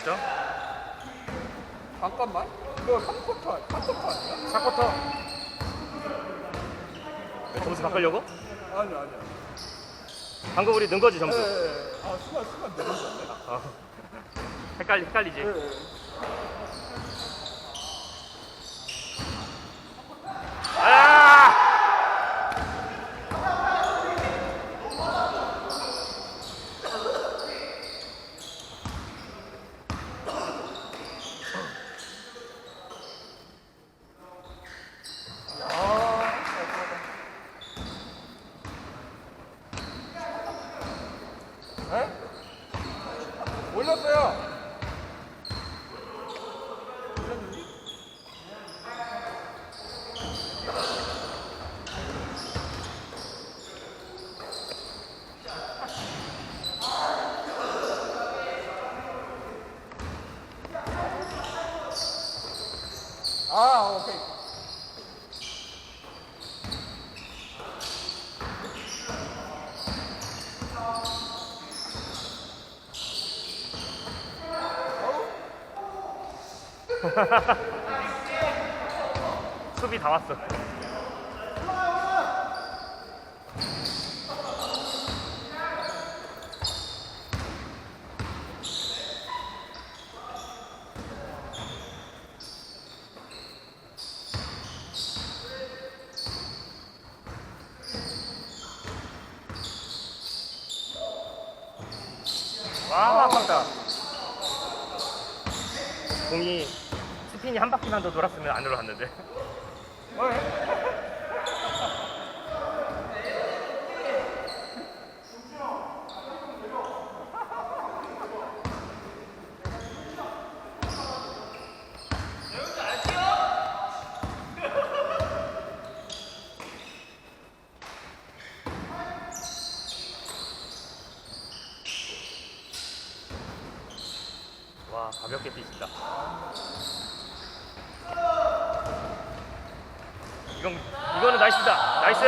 진짜? 잠깐만. 이거 3쿼터, 4쿼터 아니야? 4쿼터. 왜 점수 바꾸려고? 아니, 아니야. 방금 우리 넣은 거지 점수. 예, 예. 아, 순간, 순간 내렸었네. 어. 헷갈리 헷갈리지. 예, 예. 에? 올렸어요. 아, 오케이. 수비 다 왔어. 공이 스핀이 한 바퀴만 더 돌았으면 안으로 갔는데. 와 가볍게 뛰신다. 이건 이거는 나이스다. 나이스.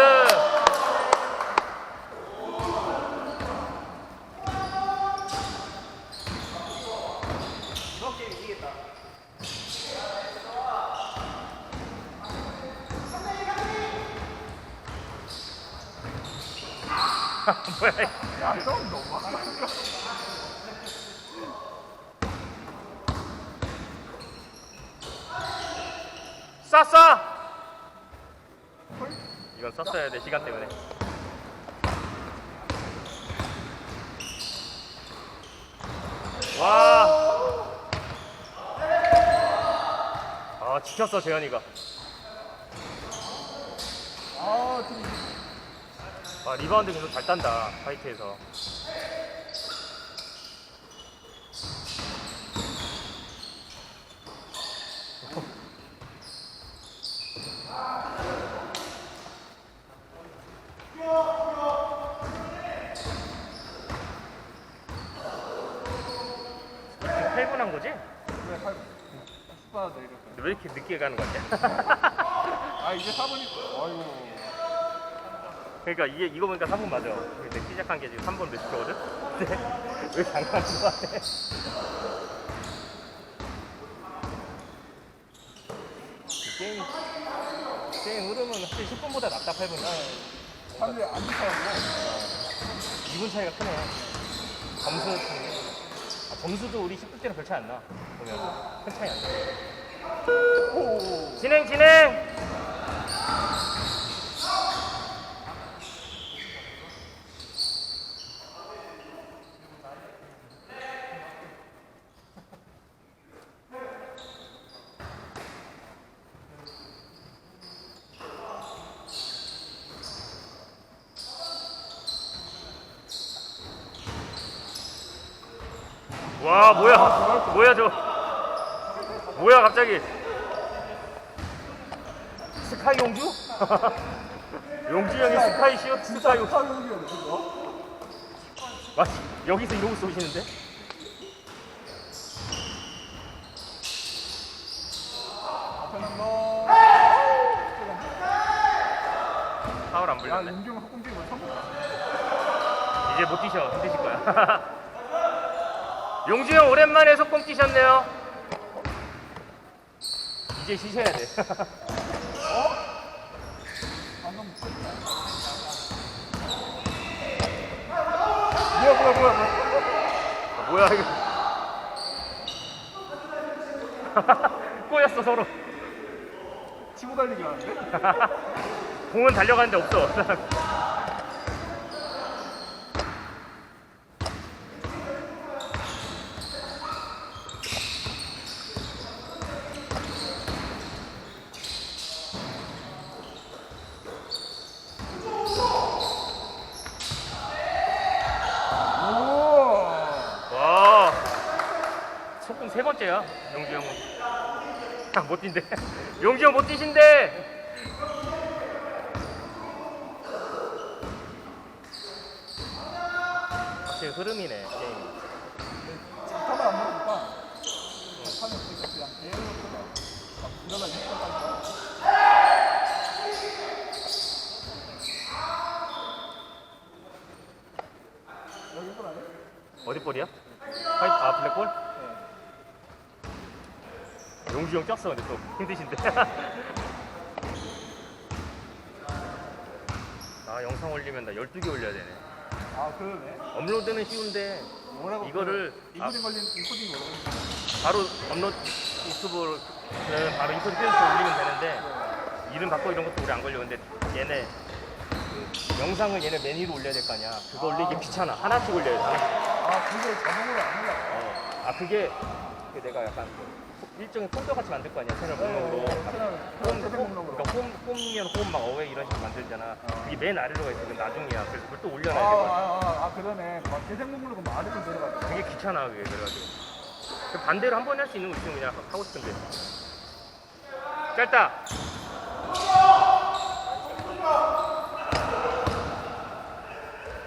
너무하다. 이건 썼어야 돼 시간 때문에. 와. 아 지켰어 재현이가. 아 리바운드 계속 잘 딴다 파이트에서. 지금 8분 한 거지? 그래, 할. 스파 내렸어. 왜 이렇게 늦게 가는 거냐? 아, 이제 4분이. 아이고. 그러니까 이게 이거 보니까 3분 맞아. 근데 시작한 게 지금 3분 늦거든. 근데 왜 장난하는 거 같아? 이 게임 게임 흐름은 확실히 10분보다 낫다 8분이. 사람들이 안 좋다고. 2분 차이가 크네. 점수 아, 점수도 우리 10분 때랑 별 차이 안 나. 보면 큰 차이 안 나. 오. 진행 진행. 와 뭐야 뭐야 저 뭐야 갑자기 스카이 용주? 용주 형이 스카이 시어 스카이 용주. 와 여기서 이러고 쏘시는데? 파울 안 야, 불렸네 학공지고 처음 봤다. 이제 못 뛰셔 힘드실 거야 용주 형 오랜만에 속공 뛰셨네요. 이제 쉬셔야 돼. 뭐야 뭐야 뭐야 뭐야 뭐야 이거. 꼬였어 서로. 치고 달리기 하는데? 공은 달려가는데 없어. 우와 와. 속공 세 번째야 용주 형은. 아, 못 뛴대. 용주 형 못 뛰신대. 확실히 흐름이네 아니야? 어디 볼이야? 아 블랙볼? 용주 형 쪘어 근데 또 힘드신데. 아 영상 올리면 나 12개 올려야 되네. 아 그러네. 업로드는 쉬운데 뭐라고 이거를 그 인코딩 걸린 인코딩 뭐라고 바로 업로드 유튜브를 바로 띄워서 올리면 되는데 이름 바꿔 이런 것도 오래 안 걸려. 근데 얘네 그 영상을 얘네 메뉴로 올려야 될 거 아니야. 그거 올리기 귀찮아. 하나씩 올려야 돼 하나씩. 아 그걸 자동으로 안 올라 어. 아 그게 그 내가 약간 그 일종의 폴더 같이 만들 거 아니야 채널 목록으로. 홈, 홈 홈, 그러니까 홈, 홈이면 홈, 막 어웨이 이런 식으로 만들잖아. 그게 맨 아래로 가 있어 그 나중이야. 그래서 그걸 또 올려놔야 되거든. 아아 아, 아, 그러네. 막 재생 목록으로 막 아래로 내려가 되게 귀찮아 그게. 그래가지고. 그 반대로 한 번에 할 수 있는 거 있으면 그냥 하- 하고 싶은데. 짧다.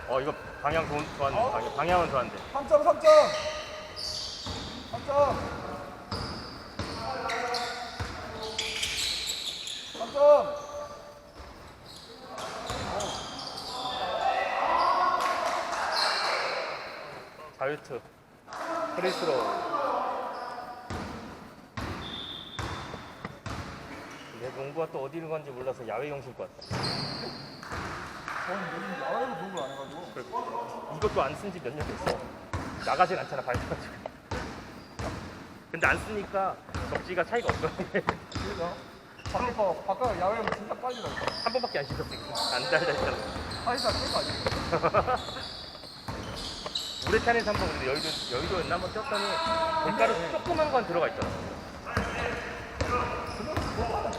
어 이거 방향 좋, 좋았네. 어? 방향, 방향은 좋았는데. 3점 3점. 3점 3점 자유투. 프리스로. 내 농구가 또 어디로 간지 몰라서 야외용 신고 왔다 저는 요즘 야외로 농구를 안 해가지고 이것도 안 쓴 지 몇 년 됐어. 나가진 않잖아 밝혀가지고. 근데 안 쓰니까 접지가 차이가 없어. 그래서 밖에서 바깥 야외면 진짜 빨리 날거 한 번밖에 안 씻었대. 안 달달했잖아. 빨리 날거 아니야? 우레탄에서 한번 우리 여의도, 여의도였나 한번 뛰었더니 돌가루 조그만 건 들어가 있잖아 그냥 그거